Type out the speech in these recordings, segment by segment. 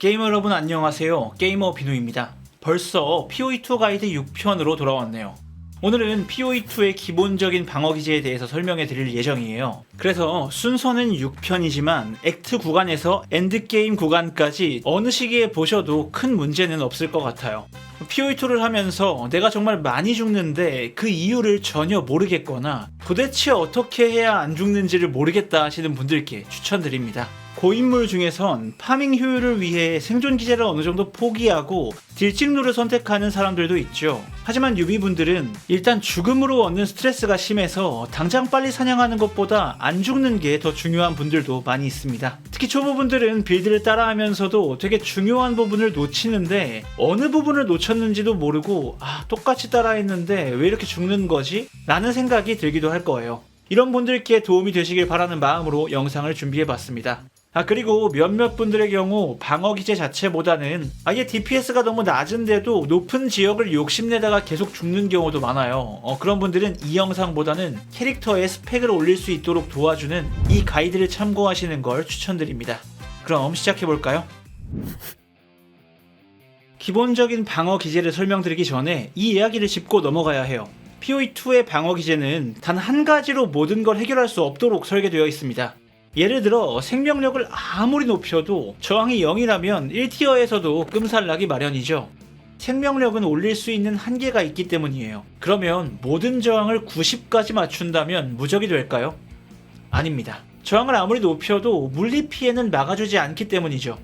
게이머 여러분 안녕하세요. 게이머 비누입니다. 벌써 POE2 가이드 6편으로 돌아왔네요. 오늘은 POE2의 기본적인 방어 기제에 대해서 설명해 드릴 예정이에요. 그래서 순서는 6편이지만 액트 구간에서 엔드게임 구간까지 어느 시기에 보셔도 큰 문제는 없을 것 같아요. POE2를 하면서 내가 정말 많이 죽는데 그 이유를 전혀 모르겠거나 도대체 어떻게 해야 안 죽는지를 모르겠다 하시는 분들께 추천드립니다. 고인물 중에선 파밍 효율을 위해 생존 기제를 어느 정도 포기하고 딜찍루를 선택하는 사람들도 있죠. 하지만 유비분들은 일단 죽음으로 얻는 스트레스가 심해서 당장 빨리 사냥하는 것보다 안 죽는 게 더 중요한 분들도 많이 있습니다. 특히 초보분들은 빌드를 따라하면서도 되게 중요한 부분을 놓치는데 어느 부분을 놓쳤는지도 모르고 아 똑같이 따라했는데 왜 이렇게 죽는 거지? 라는 생각이 들기도 할 거예요. 이런 분들께 도움이 되시길 바라는 마음으로 영상을 준비해 봤습니다. 아 그리고 몇몇 분들의 경우 방어 기제 자체보다는 아예 DPS가 너무 낮은데도 높은 지역을 욕심내다가 계속 죽는 경우도 많아요. 어, 그런 분들은 이 영상보다는 캐릭터의 스펙을 올릴 수 있도록 도와주는 이 가이드를 참고하시는 걸 추천드립니다. 그럼 시작해 볼까요? 기본적인 방어 기제를 설명드리기 전에 이 이야기를 짚고 넘어가야 해요. POE2의 방어 기제는 단 한 가지로 모든 걸 해결할 수 없도록 설계되어 있습니다. 예를 들어 생명력을 아무리 높여도 저항이 0이라면 1티어에서도 끔살 나기 마련이죠. 생명력은 올릴 수 있는 한계가 있기 때문이에요. 그러면 모든 저항을 90까지 맞춘다면 무적이 될까요? 아닙니다. 저항을 아무리 높여도 물리 피해는 막아주지 않기 때문이죠.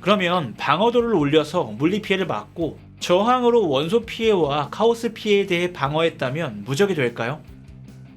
그러면 방어도를 올려서 물리 피해를 막고 저항으로 원소 피해와 카오스 피해에 대해 방어했다면 무적이 될까요?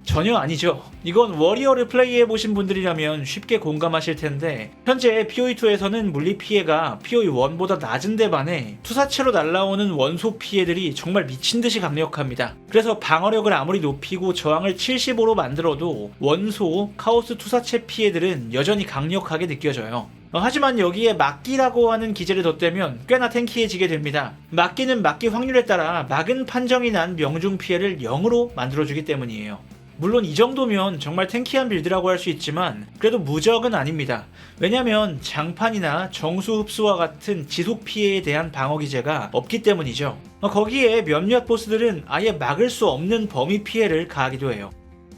전혀 아니죠. 이건 워리어를 플레이해 보신 분들이라면 쉽게 공감하실 텐데 현재 POE2에서는 물리 피해가 POE1보다 낮은 데 반해 투사체로 날라오는 원소 피해들이 정말 미친 듯이 강력합니다. 그래서 방어력을 아무리 높이고 저항을 75로 만들어도 원소, 카오스 투사체 피해들은 여전히 강력하게 느껴져요. 어, 하지만 여기에 막기라고 하는 기제를 덧대면 꽤나 탱키해지게 됩니다. 막기는 막기 확률에 따라 막은 판정이 난 명중 피해를 0으로 만들어주기 때문이에요. 물론 이 정도면 정말 탱키한 빌드라고 할 수 있지만 그래도 무적은 아닙니다. 왜냐면 장판이나 정수 흡수와 같은 지속 피해에 대한 방어 기제가 없기 때문이죠. 어, 거기에 몇몇 보스들은 아예 막을 수 없는 범위 피해를 가하기도 해요.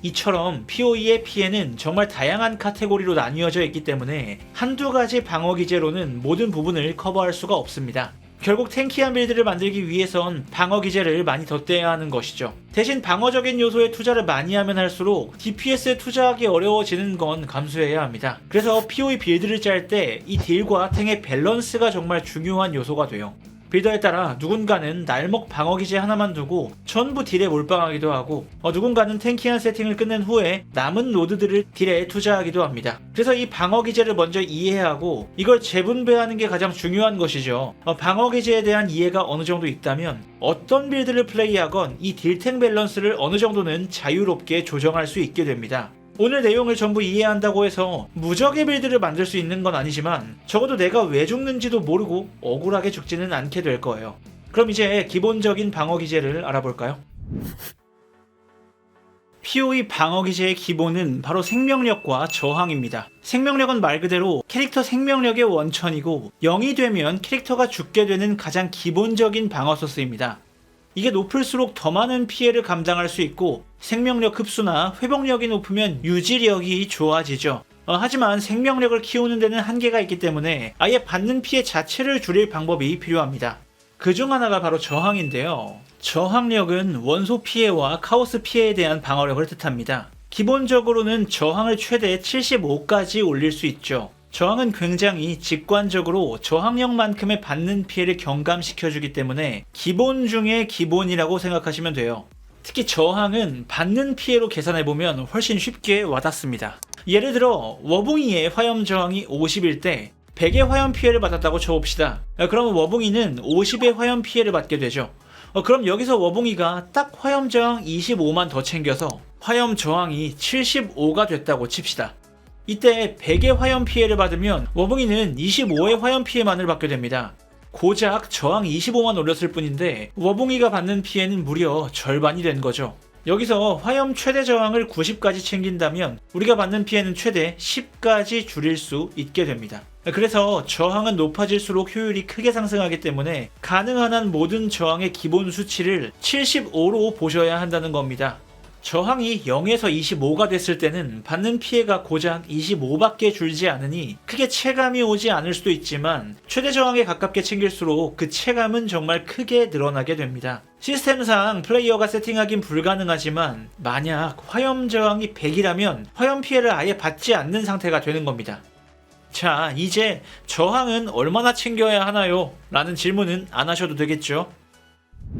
이처럼 POE의 피해는 정말 다양한 카테고리로 나뉘어져 있기 때문에 한두 가지 방어 기제로는 모든 부분을 커버할 수가 없습니다. 결국 탱키한 빌드를 만들기 위해선 방어 기제를 많이 덧대야 하는 것이죠. 대신 방어적인 요소에 투자를 많이 하면 할수록 DPS에 투자하기 어려워지는 건 감수해야 합니다. 그래서 POE 빌드를 짤 때 이 딜과 탱의 밸런스가 정말 중요한 요소가 돼요. 빌더에 따라 누군가는 날먹 방어 기제 하나만 두고 전부 딜에 몰빵하기도 하고 어, 누군가는 탱키한 세팅을 끝낸 후에 남은 노드들을 딜에 투자하기도 합니다. 그래서 이 방어 기제를 먼저 이해하고 이걸 재분배하는 게 가장 중요한 것이죠. 어, 방어 기제에 대한 이해가 어느 정도 있다면 어떤 빌드를 플레이하건 이 딜탱 밸런스를 어느 정도는 자유롭게 조정할 수 있게 됩니다. 오늘 내용을 전부 이해한다고 해서 무적의 빌드를 만들 수 있는 건 아니지만 적어도 내가 왜 죽는지도 모르고 억울하게 죽지는 않게 될 거예요. 그럼 이제 기본적인 방어 기제를 알아볼까요? POE 방어 기제의 기본은 바로 생명력과 저항입니다. 생명력은 말 그대로 캐릭터 생명력의 원천이고 0이 되면 캐릭터가 죽게 되는 가장 기본적인 방어 소스입니다. 이게 높을수록 더 많은 피해를 감당할 수 있고 생명력 흡수나 회복력이 높으면 유지력이 좋아지죠. 어, 하지만 생명력을 키우는 데는 한계가 있기 때문에 아예 받는 피해 자체를 줄일 방법이 필요합니다. 그 중 하나가 바로 저항인데요. 저항력은 원소 피해와 카오스 피해에 대한 방어력을 뜻합니다. 기본적으로는 저항을 최대 75까지 올릴 수 있죠. 저항은 굉장히 직관적으로 저항력만큼의 받는 피해를 경감시켜주기 때문에 기본 중에 기본이라고 생각하시면 돼요. 특히 저항은 받는 피해로 계산해보면 훨씬 쉽게 와닿습니다. 예를 들어 워붕이의 화염 저항이 50일 때 100의 화염 피해를 받았다고 쳐봅시다. 그럼 워붕이는 50의 화염 피해를 받게 되죠. 어, 그럼 여기서 워붕이가 딱 화염 저항 25만 더 챙겨서 화염 저항이 75가 됐다고 칩시다. 이때 100의 화염 피해를 받으면 워붕이는 25의 화염 피해만을 받게 됩니다. 고작 저항 25만 올렸을 뿐인데 워붕이가 받는 피해는 무려 절반이 된 거죠. 여기서 화염 최대 저항을 90까지 챙긴다면 우리가 받는 피해는 최대 10까지 줄일 수 있게 됩니다. 그래서 저항은 높아질수록 효율이 크게 상승하기 때문에 가능한 한 모든 저항의 기본 수치를 75로 보셔야 한다는 겁니다. 저항이 0에서 25가 됐을 때는 받는 피해가 고작 25밖에 줄지 않으니 크게 체감이 오지 않을 수도 있지만 최대 저항에 가깝게 챙길수록 그 체감은 정말 크게 늘어나게 됩니다. 시스템상 플레이어가 세팅하긴 불가능하지만 만약 화염 저항이 100이라면 화염 피해를 아예 받지 않는 상태가 되는 겁니다. 자, 이제 저항은 얼마나 챙겨야 하나요? 라는 질문은 안 하셔도 되겠죠?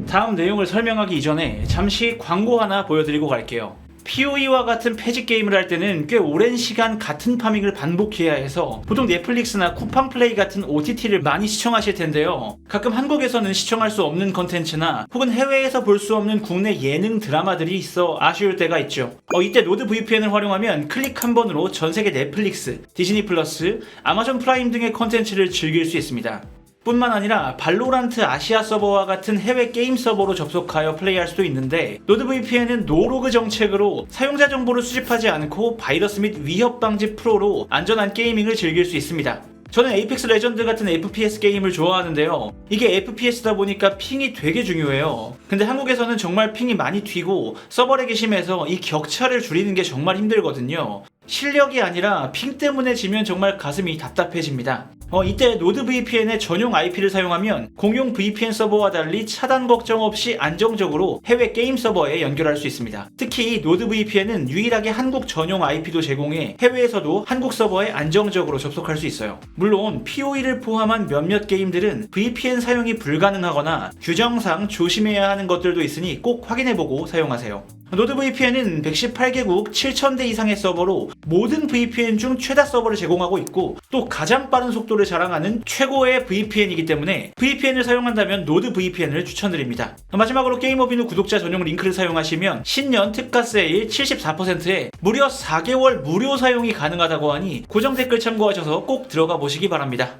다음 내용을 설명하기 이전에 잠시 광고 하나 보여드리고 갈게요. POE와 같은 패직 게임을 할 때는 꽤 오랜 시간 같은 파밍을 반복해야 해서 보통 넷플릭스나 쿠팡 플레이 같은 OTT를 많이 시청하실 텐데요. 가끔 한국에서는 시청할 수 없는 컨텐츠나 혹은 해외에서 볼 수 없는 국내 예능 드라마들이 있어 아쉬울 때가 있죠. 어, 이때 노드 VPN을 활용하면 클릭 한 번으로 전 세계 넷플릭스, 디즈니 플러스, 아마존 프라임 등의 컨텐츠를 즐길 수 있습니다. 뿐만 아니라 발로란트 아시아 서버와 같은 해외 게임 서버로 접속하여 플레이할 수도 있는데 노드VPN은 노로그 정책으로 사용자 정보를 수집하지 않고 바이러스 및 위협 방지 프로로 안전한 게이밍을 즐길 수 있습니다. 저는 에이펙스 레전드 같은 FPS 게임을 좋아하는데요. 이게 FPS다 보니까 핑이 되게 중요해요. 근데 한국에서는 정말 핑이 많이 튀고 서버렉이 심해서 이 격차를 줄이는 게 정말 힘들거든요. 실력이 아니라 핑 때문에 지면 정말 가슴이 답답해집니다. 어, 이때 노드 VPN의 전용 IP를 사용하면 공용 VPN 서버와 달리 차단 걱정 없이 안정적으로 해외 게임 서버에 연결할 수 있습니다. 특히 노드 VPN은 유일하게 한국 전용 IP도 제공해 해외에서도 한국 서버에 안정적으로 접속할 수 있어요. 물론 PoE를 포함한 몇몇 게임들은 VPN 사용이 불가능하거나 규정상 조심해야 하는 것들도 있으니 꼭 확인해보고 사용하세요. 노드 VPN은 118개국 7,000대 이상의 서버로 모든 VPN 중 최다 서버를 제공하고 있고 또 가장 빠른 속도를 자랑하는 최고의 VPN이기 때문에 VPN을 사용한다면 노드 VPN을 추천드립니다. 마지막으로 게임오비누 구독자 전용 링크를 사용하시면 신년 특가 세일 74%에 무려 4개월 무료 사용이 가능하다고 하니 고정 댓글 참고하셔서 꼭 들어가 보시기 바랍니다.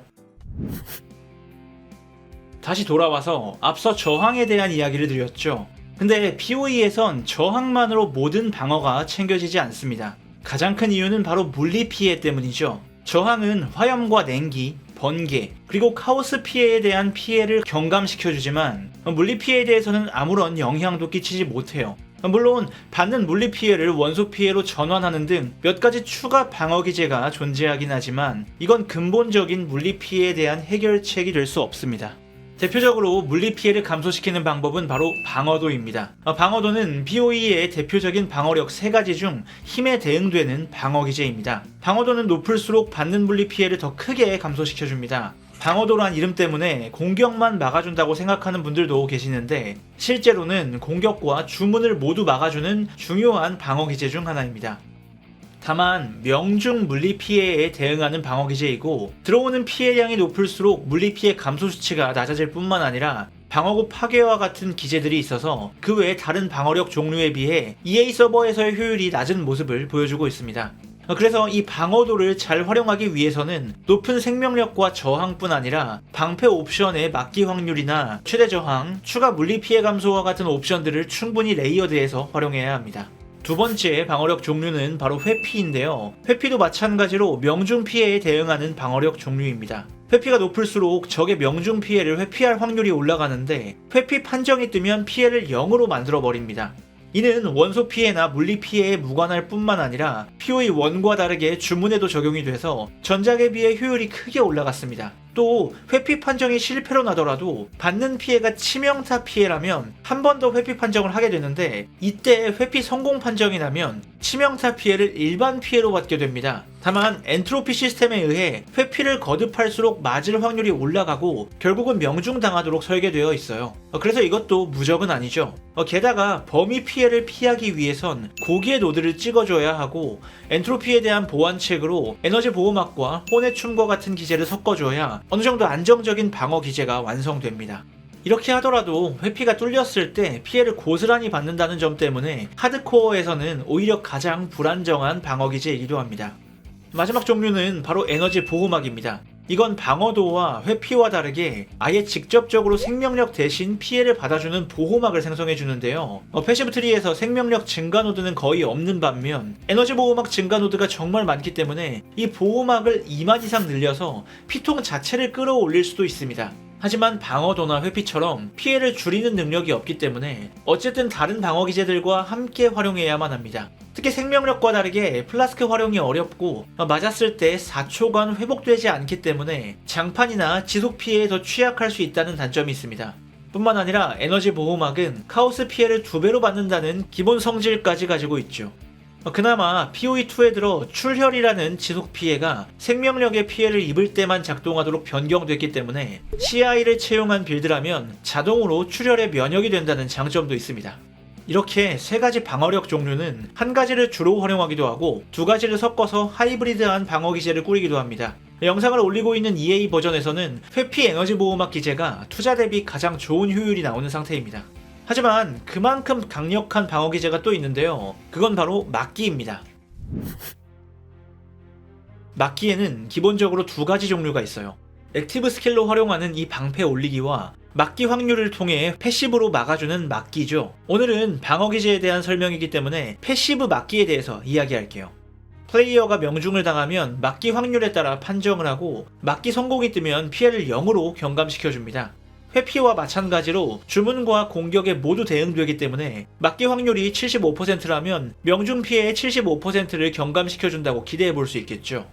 다시 돌아와서 앞서 저항에 대한 이야기를 드렸죠. 근데 POE에선 저항만으로 모든 방어가 챙겨지지 않습니다. 가장 큰 이유는 바로 물리 피해 때문이죠. 저항은 화염과 냉기, 번개, 그리고 카오스 피해에 대한 피해를 경감시켜주지만 물리 피해에 대해서는 아무런 영향도 끼치지 못해요. 물론 받는 물리 피해를 원소 피해로 전환하는 등 몇 가지 추가 방어 기제가 존재하긴 하지만 이건 근본적인 물리 피해에 대한 해결책이 될 수 없습니다. 대표적으로 물리 피해를 감소시키는 방법은 바로 방어도입니다. 어, 방어도는 POE의 대표적인 방어력 3가지 중 힘에 대응되는 방어 기제입니다. 방어도는 높을수록 받는 물리 피해를 더 크게 감소시켜줍니다. 방어도란 이름 때문에 공격만 막아준다고 생각하는 분들도 계시는데 실제로는 공격과 주문을 모두 막아주는 중요한 방어 기제 중 하나입니다. 다만 명중 물리 피해에 대응하는 방어 기제이고 들어오는 피해량이 높을수록 물리 피해 감소 수치가 낮아질 뿐만 아니라 방어구 파괴와 같은 기제들이 있어서 그 외 다른 방어력 종류에 비해 EA 서버에서의 효율이 낮은 모습을 보여주고 있습니다. 그래서 이 방어도를 잘 활용하기 위해서는 높은 생명력과 저항뿐 아니라 방패 옵션의 막기 확률이나 최대 저항, 추가 물리 피해 감소와 같은 옵션들을 충분히 레이어드해서 활용해야 합니다. 두 번째 방어력 종류는 바로 회피인데요. 회피도 마찬가지로 명중 피해에 대응하는 방어력 종류입니다. 회피가 높을수록 적의 명중 피해를 회피할 확률이 올라가는데 회피 판정이 뜨면 피해를 0으로 만들어 버립니다. 이는 원소 피해나 물리 피해에 무관할 뿐만 아니라 POE 1과 다르게 주문에도 적용이 돼서 전작에 비해 효율이 크게 올라갔습니다. 또 회피 판정이 실패로 나더라도 받는 피해가 치명타 피해라면 한 번 더 회피 판정을 하게 되는데 이때 회피 성공 판정이 나면 치명타 피해를 일반 피해로 받게 됩니다. 다만 엔트로피 시스템에 의해 회피를 거듭할수록 맞을 확률이 올라가고 결국은 명중당하도록 설계되어 있어요. 어, 그래서 이것도 무적은 아니죠. 어, 게다가 범위 피해를 피하기 위해선 고기의 노드를 찍어줘야 하고 엔트로피에 대한 보완책으로 에너지 보호막과 혼의 춤과 같은 기제를 섞어줘야 어느 정도 안정적인 방어 기제가 완성됩니다. 이렇게 하더라도 회피가 뚫렸을 때 피해를 고스란히 받는다는 점 때문에 하드코어에서는 오히려 가장 불안정한 방어 기제이기도 합니다. 마지막 종류는 바로 에너지 보호막입니다. 이건 방어도와 회피와 다르게 아예 직접적으로 생명력 대신 피해를 받아주는 보호막을 생성해 주는데요. 어, 패시브 트리에서 생명력 증가 노드는 거의 없는 반면 에너지 보호막 증가 노드가 정말 많기 때문에 이 보호막을 2만 이상 늘려서 피통 자체를 끌어올릴 수도 있습니다. 하지만 방어도나 회피처럼 피해를 줄이는 능력이 없기 때문에 어쨌든 다른 방어 기제들과 함께 활용해야만 합니다. 특히 생명력과 다르게 플라스크 활용이 어렵고 맞았을 때 4초간 회복되지 않기 때문에 장판이나 지속 피해에 더 취약할 수 있다는 단점이 있습니다. 뿐만 아니라 에너지 보호막은 카오스 피해를 두 배로 받는다는 기본 성질까지 가지고 있죠. 어, 그나마 POE2에 들어 출혈이라는 지속 피해가 생명력의 피해를 입을 때만 작동하도록 변경됐기 때문에 CI를 채용한 빌드라면 자동으로 출혈에 면역이 된다는 장점도 있습니다. 이렇게 세 가지 방어력 종류는 한 가지를 주로 활용하기도 하고 두 가지를 섞어서 하이브리드한 방어 기제를 꾸리기도 합니다. 영상을 올리고 있는 EA 버전에서는 회피 에너지 보호막 기제가 투자 대비 가장 좋은 효율이 나오는 상태입니다. 하지만 그만큼 강력한 방어 기제가 또 있는데요. 그건 바로 막기입니다. 막기에는 기본적으로 두 가지 종류가 있어요. 액티브 스킬로 활용하는 이 방패 올리기와 막기 확률을 통해 패시브로 막아주는 막기죠. 오늘은 방어 기제에 대한 설명이기 때문에 패시브 막기에 대해서 이야기할게요. 플레이어가 명중을 당하면 막기 확률에 따라 판정을 하고 막기 성공이 뜨면 피해를 0으로 경감시켜줍니다. 회피와 마찬가지로 주문과 공격에 모두 대응되기 때문에 막기 확률이 75%라면 명중 피해의 75%를 경감시켜준다고 기대해 볼 수 있겠죠.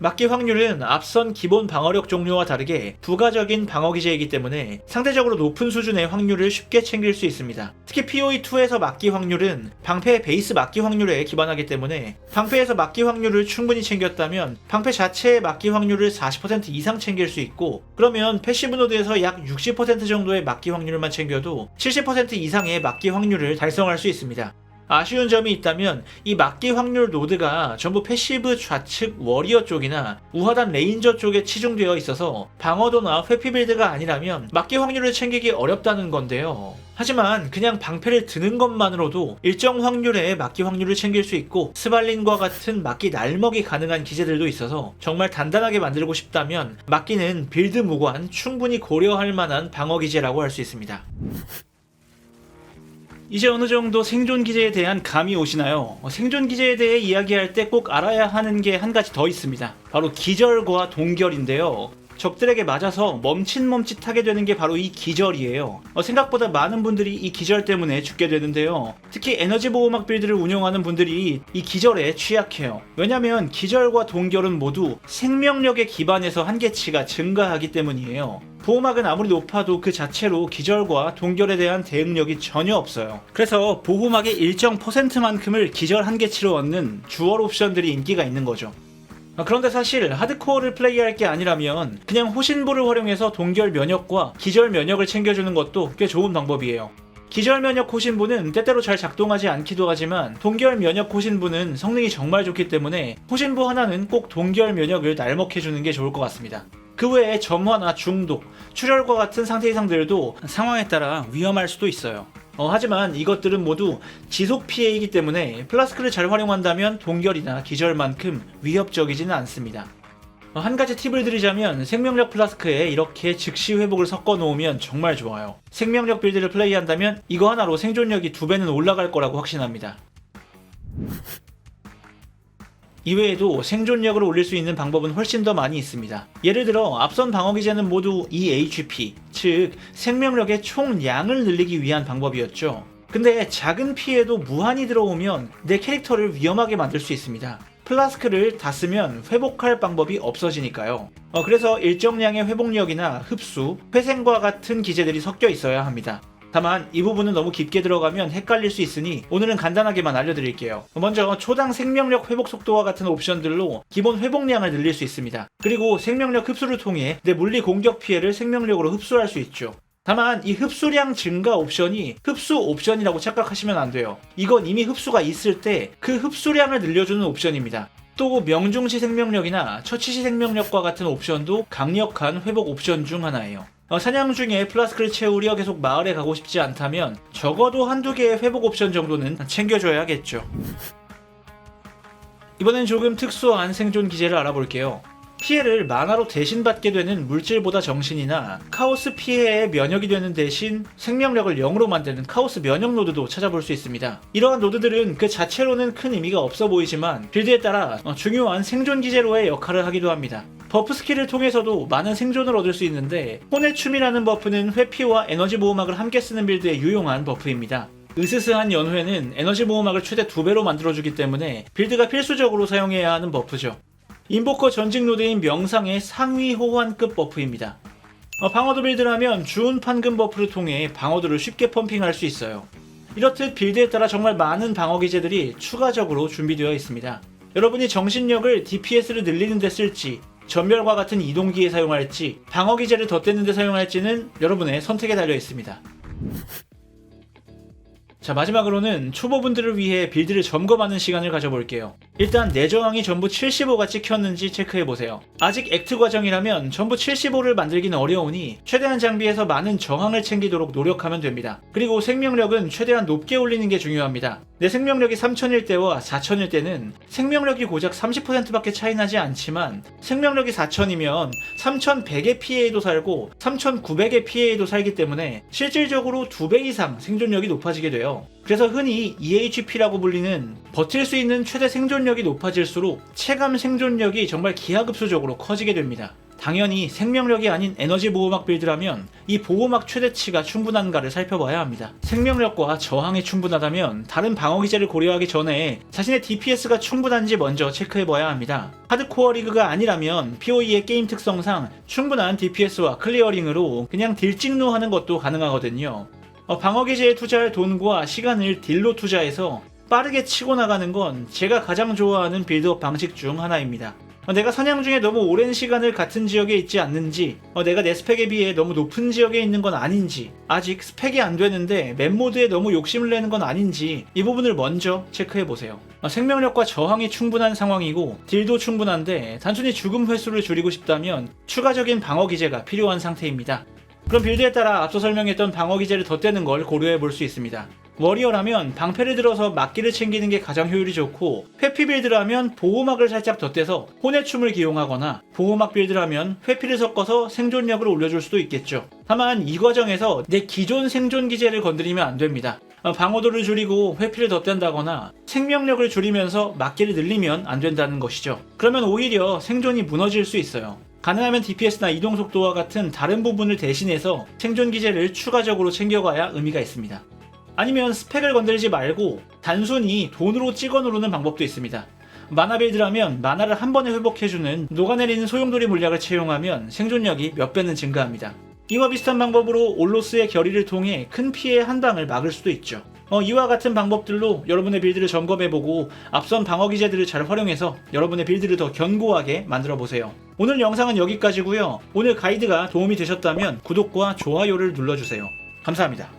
막기 확률은 앞선 기본 방어력 종류와 다르게 부가적인 방어 기제이기 때문에 상대적으로 높은 수준의 확률을 쉽게 챙길 수 있습니다. 특히 POE2에서 막기 확률은 방패의 베이스 막기 확률에 기반하기 때문에 방패에서 막기 확률을 충분히 챙겼다면 방패 자체의 막기 확률을 40% 이상 챙길 수 있고 그러면 패시브 노드에서 약 60% 정도의 막기 확률만 챙겨도 70% 이상의 막기 확률을 달성할 수 있습니다. 아쉬운 점이 있다면 이 막기 확률 노드가 전부 패시브 좌측 워리어 쪽이나 우하단 레인저 쪽에 치중되어 있어서 방어도나 회피 빌드가 아니라면 막기 확률을 챙기기 어렵다는 건데요. 하지만 그냥 방패를 드는 것만으로도 일정 확률의 막기 확률을 챙길 수 있고 스발린과 같은 막기 날먹이 가능한 기제들도 있어서 정말 단단하게 만들고 싶다면 막기는 빌드 무관 충분히 고려할 만한 방어 기제라고 할 수 있습니다. 이제 어느 정도 생존 기제에 대한 감이 오시나요? 어, 생존 기제에 대해 이야기할 때 꼭 알아야 하는 게 한 가지 더 있습니다. 바로 기절과 동결인데요. 적들에게 맞아서 멈칫멈칫하게 되는 게 바로 이 기절이에요. 어, 생각보다 많은 분들이 이 기절 때문에 죽게 되는데요. 특히 에너지 보호막 빌드를 운영하는 분들이 이 기절에 취약해요. 왜냐면 기절과 동결은 모두 생명력에 기반해서 한계치가 증가하기 때문이에요. 보호막은 아무리 높아도 그 자체로 기절과 동결에 대한 대응력이 전혀 없어요. 그래서 보호막의 일정 퍼센트만큼을 기절 한계치로 얻는 주얼 옵션들이 인기가 있는 거죠. 아, 그런데 사실 하드코어를 플레이할 게 아니라면 그냥 호신부를 활용해서 동결 면역과 기절 면역을 챙겨주는 것도 꽤 좋은 방법이에요. 기절 면역 호신부는 때때로 잘 작동하지 않기도 하지만 동결 면역 호신부는 성능이 정말 좋기 때문에 호신부 하나는 꼭 동결 면역을 날먹해주는 게 좋을 것 같습니다. 그 외에 점화나 중독, 출혈과 같은 상태 이상들도 상황에 따라 위험할 수도 있어요. 어, 하지만 이것들은 모두 지속 피해이기 때문에 플라스크를 잘 활용한다면 동결이나 기절만큼 위협적이지는 않습니다. 어, 한 가지 팁을 드리자면 생명력 플라스크에 이렇게 즉시 회복을 섞어 놓으면 정말 좋아요. 생명력 빌드를 플레이한다면 이거 하나로 생존력이 두 배는 올라갈 거라고 확신합니다. 이외에도 생존력을 올릴 수 있는 방법은 훨씬 더 많이 있습니다. 예를 들어 앞선 방어 기제는 모두 EHP, 즉 생명력의 총량을 늘리기 위한 방법이었죠. 근데 작은 피해도 무한히 들어오면 내 캐릭터를 위험하게 만들 수 있습니다. 플라스크를 다 쓰면 회복할 방법이 없어지니까요. 어, 그래서 일정량의 회복력이나 흡수, 회생과 같은 기제들이 섞여 있어야 합니다. 다만 이 부분은 너무 깊게 들어가면 헷갈릴 수 있으니 오늘은 간단하게만 알려드릴게요. 먼저 초당 생명력 회복 속도와 같은 옵션들로 기본 회복량을 늘릴 수 있습니다. 그리고 생명력 흡수를 통해 내 물리 공격 피해를 생명력으로 흡수할 수 있죠. 다만 이 흡수량 증가 옵션이 흡수 옵션이라고 착각하시면 안 돼요. 이건 이미 흡수가 있을 때 그 흡수량을 늘려주는 옵션입니다. 또 명중시 생명력이나 처치시 생명력과 같은 옵션도 강력한 회복 옵션 중 하나예요. 어, 사냥 중에 플라스크를 채우려 계속 마을에 가고 싶지 않다면 적어도 한두 개의 회복 옵션 정도는 챙겨줘야겠죠. 이번엔 조금 특수한 생존 기제를 알아볼게요. 피해를 만화로 대신 받게 되는 물질보다 정신이나 카오스 피해에 면역이 되는 대신 생명력을 0으로 만드는 카오스 면역 노드도 찾아볼 수 있습니다. 이러한 노드들은 그 자체로는 큰 의미가 없어 보이지만 빌드에 따라 어, 중요한 생존 기제로의 역할을 하기도 합니다. 버프 스킬을 통해서도 많은 생존을 얻을 수 있는데 혼의 춤이라는 버프는 회피와 에너지 보호막을 함께 쓰는 빌드에 유용한 버프입니다. 으스스한 연회는 에너지 보호막을 최대 2배로 만들어주기 때문에 빌드가 필수적으로 사용해야 하는 버프죠. 인보커 전직 노드인 명상의 상위 호환급 버프입니다. 어, 방어도 빌드라면 주운 판금 버프를 통해 방어도를 쉽게 펌핑할 수 있어요. 이렇듯 빌드에 따라 정말 많은 방어 기제들이 추가적으로 준비되어 있습니다. 여러분이 정신력을 DPS를 늘리는 데 쓸지, 전멸과 같은 이동기에 사용할지, 방어 기제를 덧대는 데 사용할지는 여러분의 선택에 달려 있습니다. 자 마지막으로는 초보분들을 위해 빌드를 점검하는 시간을 가져볼게요. 일단 내 저항이 전부 75가 찍혔는지 체크해보세요. 아직 액트 과정이라면 전부 75를 만들기는 어려우니 최대한 장비에서 많은 저항을 챙기도록 노력하면 됩니다. 그리고 생명력은 최대한 높게 올리는 게 중요합니다. 내 생명력이 3000일 때와 4000일 때는 생명력이 고작 30%밖에 차이 나지 않지만 생명력이 4000이면 3100의 피해에도 살고 3900의 피해에도 살기 때문에 실질적으로 2배 이상 생존력이 높아지게 돼요. 그래서 흔히 EHP라고 불리는 버틸 수 있는 최대 생존력이 높아질수록 체감 생존력이 정말 기하급수적으로 커지게 됩니다. 당연히 생명력이 아닌 에너지 보호막 빌드라면 이 보호막 최대치가 충분한가를 살펴봐야 합니다. 생명력과 저항이 충분하다면 다른 방어 기제를 고려하기 전에 자신의 DPS가 충분한지 먼저 체크해봐야 합니다. 하드코어 리그가 아니라면 PoE의 게임 특성상 충분한 DPS와 클리어링으로 그냥 딜찍루 하는 것도 가능하거든요. 어, 방어 기제에 투자할 돈과 시간을 딜로 투자해서 빠르게 치고 나가는 건 제가 가장 좋아하는 빌드업 방식 중 하나입니다. 어, 내가 사냥 중에 너무 오랜 시간을 같은 지역에 있지 않는지, 어, 내가 내 스펙에 비해 너무 높은 지역에 있는 건 아닌지, 아직 스펙이 안 되는데 맵 모드에 너무 욕심을 내는 건 아닌지 이 부분을 먼저 체크해 보세요. 어, 생명력과 저항이 충분한 상황이고 딜도 충분한데 단순히 죽음 횟수를 줄이고 싶다면 추가적인 방어 기제가 필요한 상태입니다. 그럼 빌드에 따라 앞서 설명했던 방어 기제를 덧대는 걸 고려해 볼 수 있습니다. 워리어라면 방패를 들어서 막기를 챙기는 게 가장 효율이 좋고 회피 빌드라면 보호막을 살짝 덧대서 혼의 춤을 기용하거나 보호막 빌드라면 회피를 섞어서 생존력을 올려줄 수도 있겠죠. 다만 이 과정에서 내 기존 생존 기제를 건드리면 안 됩니다. 어, 방어도를 줄이고 회피를 덧댄다거나 생명력을 줄이면서 막기를 늘리면 안 된다는 것이죠. 그러면 오히려 생존이 무너질 수 있어요. 가능하면 DPS나 이동 속도와 같은 다른 부분을 대신해서 생존 기제를 추가적으로 챙겨가야 의미가 있습니다. 아니면 스펙을 건들지 말고 단순히 돈으로 찍어 누르는 방법도 있습니다. 만화 빌드라면 만화를 한 번에 회복해주는 녹아내리는 소용돌이 물약을 채용하면 생존력이 몇 배는 증가합니다. 이와 비슷한 방법으로 올로스의 결의를 통해 큰 피해 한 방을 막을 수도 있죠. 어, 이와 같은 방법들로 여러분의 빌드를 점검해보고 앞선 방어 기제들을 잘 활용해서 여러분의 빌드를 더 견고하게 만들어보세요. 오늘 영상은 여기까지고요. 오늘 가이드가 도움이 되셨다면 구독과 좋아요를 눌러주세요. 감사합니다.